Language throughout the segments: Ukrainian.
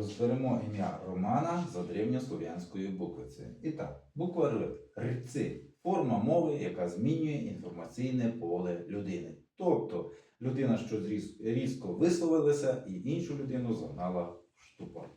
розберемо ім'я Романа за древньослов'янською буквицею. І так, буква Р рци форма мови, яка змінює інформаційне поле людини. Тобто людина різ- різко висловилася і іншу людину загнала в штупор.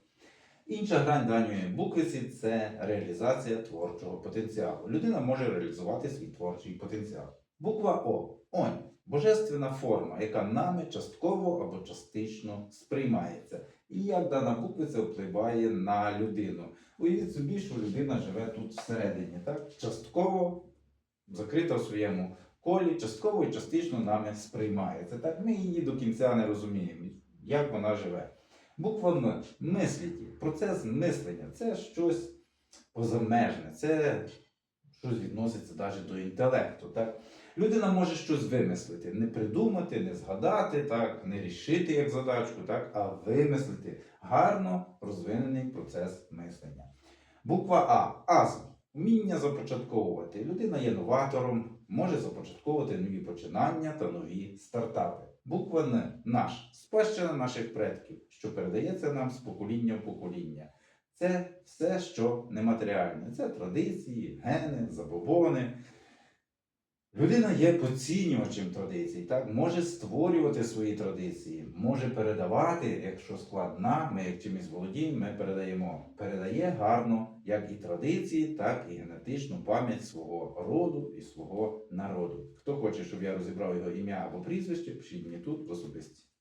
Інша грань даної буквиці це реалізація творчого потенціалу. Людина може реалізувати свій творчий потенціал. Буква О онь божественна форма, яка нами частково або частично сприймається. І як дана буквиця впливає на людину. Уявіть собі, що людина живе тут всередині, так? частково закрита в своєму колі, частково і частично нами сприймається. Так? Ми її до кінця не розуміємо, як вона живе. Буква М мисліті. Процес мислення це щось позамежне, це щось відноситься навіть до інтелекту. Так? Людина може щось вимислити, не придумати, не згадати, так, не рішити як задачку, так, а вимислити гарно розвинений процес мислення. Буква А азм. Вміння започатковувати. Людина є новатором, може започатковувати нові починання та нові стартапи. Буква Н наш спадщина наших предків, що передається нам з покоління в покоління. Це все, що нематеріальне. Це традиції, гени, забобони. Людина є поцінювачем традицій, так? може створювати свої традиції, може передавати, якщо складна, ми як чимось володіємо, ми передаємо. Передає гарно як і традиції, так і генетичну пам'ять свого роду і свого народу. Хто хоче, щоб я розібрав його ім'я або прізвище, пишіть мені тут в особисті.